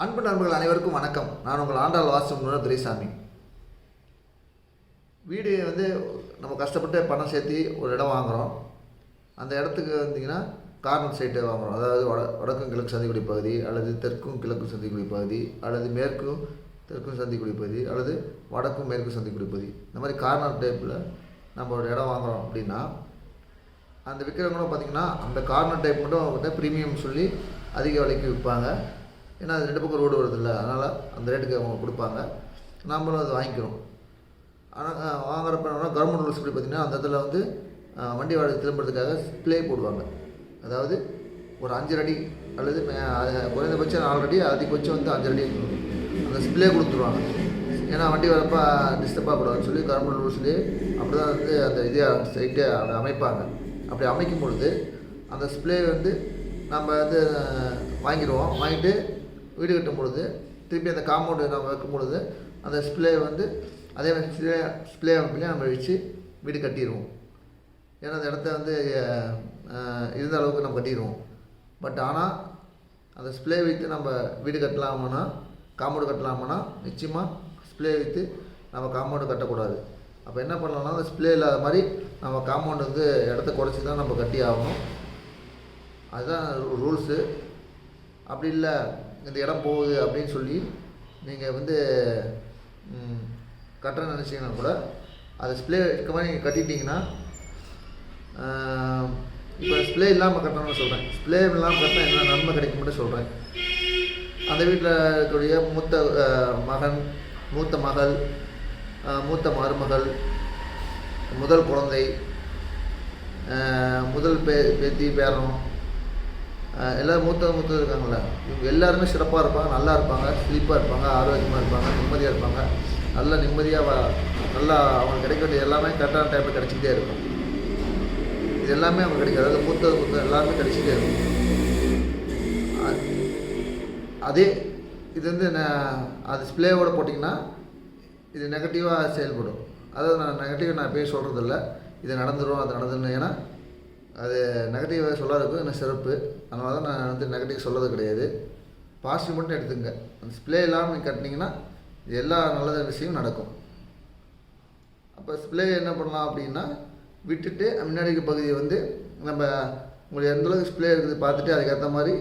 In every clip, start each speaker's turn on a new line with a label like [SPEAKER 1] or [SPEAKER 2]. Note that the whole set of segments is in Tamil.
[SPEAKER 1] அன்பு நண்பர்கள் அனைவருக்கும் வணக்கம். நான் உங்கள் ஆண்டாள் வாசம் துரைசாமி. வீடு வந்து நம்ம கஷ்டப்பட்டு பணம் சேர்த்து ஒரு இடம் வாங்குகிறோம் அந்த இடத்துக்கு வந்தீங்கன்னா கார்னர் சைட்டு வாங்குகிறோம் அதாவது வட வடக்கும் கிழக்கு சந்திக்குடி பகுதி அல்லது தெற்கும் கிழக்கு சந்திக்குடி பகுதி அல்லது மேற்கும் தெற்கும் சந்திக்குடி பகுதி அல்லது வடக்கும் மேற்கும் சந்திக்குடி பகுதி. இந்த மாதிரி கார்னர் டைப்பில் நம்ம ஒரு இடம் வாங்குகிறோம் அப்படின்னா அந்த விற்கிறவங்களும் பார்த்திங்கன்னா அந்த கார்னர் டைப் மட்டும் வந்து ப்ரீமியம் சொல்லி அதிக விலைக்கு விற்பாங்க. ஏன்னா அது ரெண்டு பக்கம் ரோடு வருதில்ல அதனால் அந்த ரேட்டுக்கு அவங்க கொடுப்பாங்க. நாமளும் அதை வாங்கிக்கிறோம். ஆனால் வாங்குறப்ப என்னன்னா கவர்மெண்ட் ரூல்ஸ் படி பார்த்திங்கன்னா அந்த இடத்துல வந்து வண்டி வாடகை திரும்புறதுக்காக ஸ்ப்ளே போடுவாங்க. அதாவது ஒரு அஞ்சு அடி அல்லது குறைந்தபட்சம் நாலு அடி அதிகபட்சம் வந்து அஞ்சு அடி. அந்த ஸ்ப்ளே கொடுத்துருவாங்க. ஏன்னா வண்டி வரப்போ டிஸ்டர்பாக ஆகக்கூடாதுன்னு சொல்லி கவர்மெண்ட் ரூல்ஸ்லேயே அப்படி தான் வந்து அந்த இதே சைட்டே அமைப்பாங்க. அப்படி அமைக்கும் பொழுது அந்த ஸ்ப்ளே வந்து நம்ம வந்து வாங்கிடுவோம். வாங்கிட்டு வீடு கட்டும் பொழுது திருப்பி அந்த காம்பவுண்டு நம்ம வைக்கும் பொழுது அந்த ஸ்ப்ளே வந்து அதே மாதிரி ஸ்ப்ளே ஸ்ப்ளே அமைப்புலேயே நம்ம வச்சு வீடு கட்டிடுவோம் ஏன்னா அந்த இடத்த வந்து இருந்த அளவுக்கு நம்ம கட்டிடுவோம் பட் ஆனால் அந்த ஸ்ப்ளே வைத்து நம்ம வீடு கட்டலாமான்னா காம்பவுண்டு கட்டலாமன்னா நிச்சயமாக ஸ்ப்ளே வைத்து நம்ம காம்பவுண்டு கட்டக்கூடாது. அப்போ என்ன பண்ணலாம்னா அந்த ஸ்ப்ளே இல்லாத மாதிரி நம்ம காம்பவுண்டு வந்து இடத்த குறைச்சி தான் நம்ம கட்டி ஆகணும். அதுதான் ரூல்ஸு அப்படி இல்லை இந்த இடம் போகுது அப்படின்னு சொல்லி நீங்கள் வந்து ம், நினச்சிங்கன்னா கூட அதை ஸ்ப்ளே இருக்க மாதிரி நீங்கள் கட்டிட்டீங்கன்னா இப்போ ஸ்ப்ளே இல்லாமல் கட்டணும்னு சொல்கிறேன் ஸ்ப்ளே இல்லாமல் கட்டினா என்ன நன்மை கிடைக்கும்னு சொல்கிறேன் அந்த வீட்டில் இருக்கக்கூடிய மூத்த மகன் மூத்த மகள் மூத்த மருமகள் முதல் குழந்தை முதல் பே பேத்தி பேரன் எல்லாரும் மூத்த மூத்த இருக்காங்கள இவங்க எல்லாருமே சிறப்பாக இருப்பாங்க நல்லா இருப்பாங்க செழிப்பாக இருப்பாங்க ஆரோக்கியமாக இருப்பாங்க நிம்மதியாக இருப்பாங்க. நல்லா நிம்மதியாக நல்லா அவங்களுக்கு கிடைக்க வேண்டிய எல்லாமே கரெக்டான டைமில் கிடச்சிக்கிட்டே இருக்கும். இது எல்லாமே அவங்க கிடைக்கும். அதாவது மூத்தது மூத்த எல்லாருமே கிடச்சிட்டே இருக்கும். அதே இது வந்து அது ஸ்ப்ளேவோட போட்டிங்கன்னா இது நெகட்டிவாக செயல்படும். அதாவது நான் நெகட்டிவ் நான் பேர் சொல்கிறதில்ல இது நடந்துடும் அது நடந்துடும் ஏன்னா அது நெகட்டிவாக சொல்லாததுக்கு எனக்கு சிறப்பு. அதனால தான் நான் வந்து நெகட்டிவ் சொல்லது கிடையாது. பாசிட்டிவ் மட்டும் எடுத்துங்க அந்த ஸ்ப்ளே இல்லாமல் நீங்கள் கட்டினீங்கன்னா எல்லா நல்ல விஷயமும் நடக்கும். அப்போ ஸ்ப்ளே என்ன பண்ணலாம் அப்படின்னா விட்டுட்டு முன்னாடி பகுதியை வந்து நம்ம உங்களுக்கு எந்த அளவுக்கு ஸ்ப்ளே இருக்குது பார்த்துட்டு அதுக்கேற்ற மாதிரி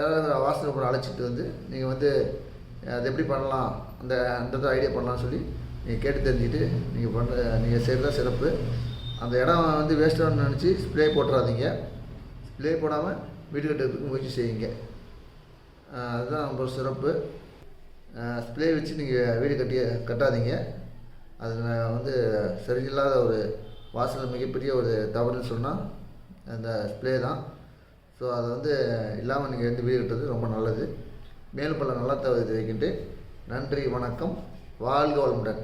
[SPEAKER 1] யாராவது வாசனை கூட அழைச்சிட்டு வந்து நீங்கள் வந்து அது எப்படி பண்ணலாம் அந்த அந்த ஐடியா பண்ணலாம்னு சொல்லி நீங்கள் கேட்டு தெரிஞ்சுக்கிட்டு நீங்கள் பண்ணுற நீங்கள் செய்கிறதா சிறப்பு. அந்த இடம் வந்து வேஸ்ட்டாக நினச்சி ஸ்ப்ரே போட்டுறாதீங்க. ஸ்ப்ரே போடாமல் வீடு கட்டுறதுக்கு முயற்சி செய்யுங்க. அதுதான் ரொம்ப சிறப்பு. ஸ்ப்ரே வச்சு நீங்கள் வீடு கட்டி கட்டாதீங்க. அது வந்து சரியில்லாத ஒரு வாசல் மிகப்பெரிய ஒரு தவறுன்னு சொன்னால் அந்த ஸ்ப்ளே தான். ஸோ அதை வந்து இல்லாமல் நீங்கள் வந்து வீடு கட்டுறது ரொம்ப நல்லது. மேலும் பல நல்லா தவறு வைக்கிட்டு நன்றி வணக்கம். வாழ்க வளமுடன்.